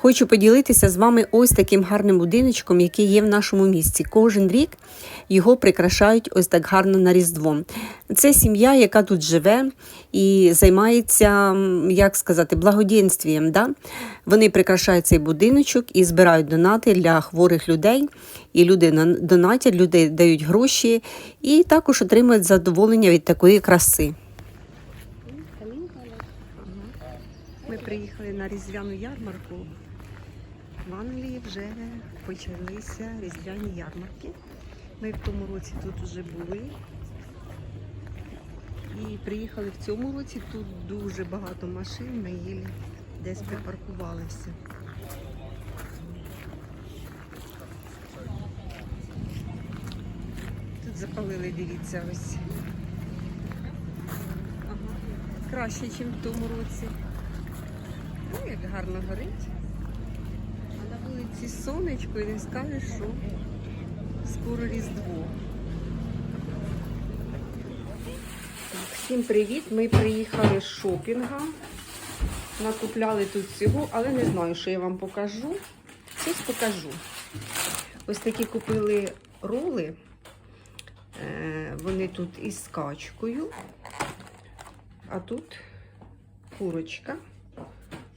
Хочу поділитися з вами ось таким гарним будиночком, який є в нашому місті. Кожен рік його прикрашають ось так гарно на Різдво. Це сім'я, яка тут живе і займається, як сказати, благодійствієм. Да? Вони прикрашають цей будиночок і збирають донати для хворих людей. І люди на- донатять, люди дають гроші і також отримують задоволення від такої краси. Ми приїхали на різдвяну ярмарку. В Англії вже почалися різдвяні ярмарки. Ми в тому році тут вже були. І приїхали в цьому році. Тут дуже багато машин, ми їлі десь припаркувалися. Тут запалили, дивіться, ось. Ага. Краще, ніж в тому році. Ну, як гарно горить. Вулиці сонечко і не скажеш, що скоро Різдво. Всім привіт! Ми приїхали з шопінга. Накупляли тут всього, але не знаю, що я вам покажу. Щось покажу. Ось такі купили роли. Е, Вони тут із качкою. А тут курочка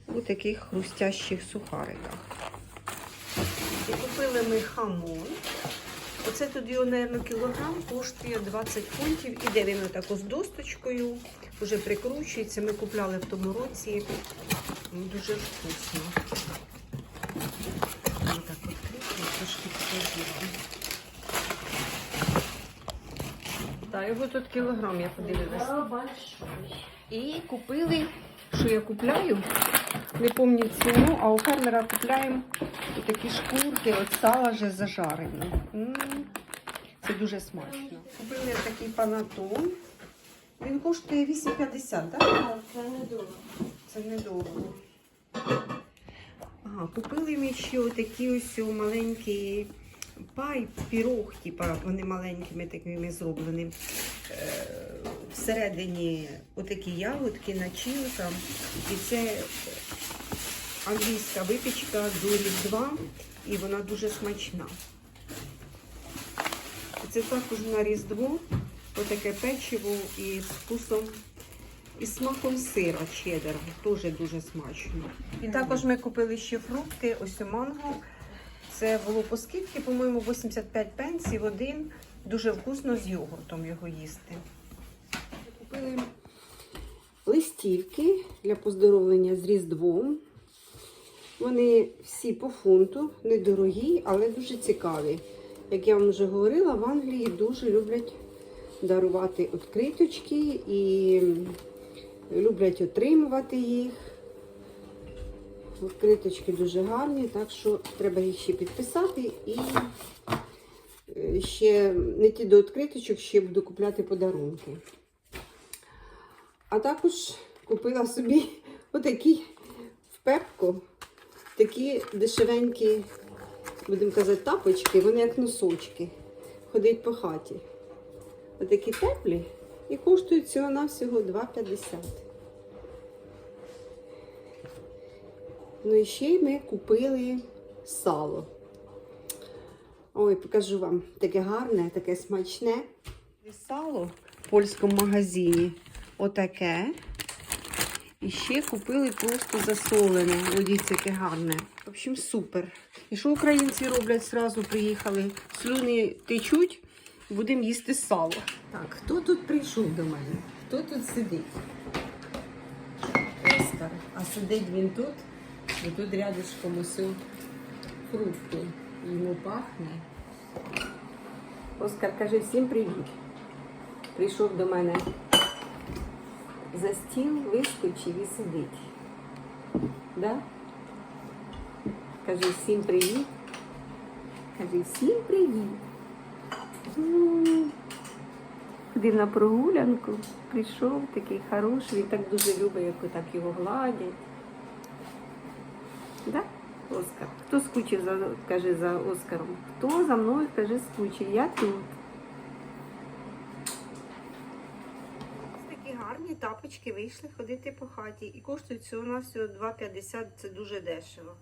у таких хрустящих сухариках. І купили ми хамон. Оце тут його, мабуть, кілограм коштує 20 фунтів. Іде він отако з досточкою, вже прикручується. Ми купляли в тому році. Дуже вкусно. Отак відкрити, трошки покажу. Так, його тут кілограм, я подивилася. І купили, що я купляю, не пам'ятаю ціну, а у фермера купляємо такі шкурки от сала вже зажарені. Це дуже смачно. Купили такий панатон. Він коштує 8,50, так? Це недорого. Це недорого. Ага, купили ми ще отакі ось маленькі пай, пірог, типа вони маленькими такими зроблені. Всередині отакі ягодки, начинка. І це англійська випічка до Різдва, і вона дуже смачна. Це також на Різдво, отаке печиво із вкусом і смаком сира чеддер, теж дуже смачно. І також ми купили ще фрукти, ось у манго. Це було по скидці, по-моєму, 85 пенсів один. Дуже вкусно з йогуртом його їсти. Купили листівки для поздоровлення з Різдвом. Вони всі по фунту, недорогі, але дуже цікаві. Як я вам вже говорила, в Англії дуже люблять дарувати відкриточки і люблять отримувати їх. Відкриточки дуже гарні, так що треба їх ще підписати і е, ще не ті до відкриточок, ще буду купляти подарунки. А також купила собі отакі в пепку, такі дешевенькі, будемо казати, тапочки, вони як носочки. Ходять по хаті. Отакі теплі і коштують всього-навсього 2,50. Ну і ще й ми купили сало. Ой, покажу вам таке гарне, таке смачне. Сало в польському магазині. Отаке. І ще купили просто засолене. Дивіться, яке гарне. В общем, супер. І що українці роблять? Зразу приїхали. Слюни течуть, будемо їсти сало. Так, хто тут прийшов до мене? Хто тут сидить? Оскар. А сидить він тут, і тут рядышком усе фрукти. Йому пахне. Оскар каже всім привіт. Прийшов до мене за стіл, вискочив і сидить. Да? Каже всім привіт. Каже всім привіт. Ходив на прогулянку, прийшов такий хороший, він так дуже любить, як отак його гладять. Да? Оскар. Хто скучив за, каже, за Оскаром? Хто за мною, каже, скучив? Я тут. Ось такі гарні тапочки вийшли ходити по хаті і коштують всього на всього 2,50, це дуже дешево.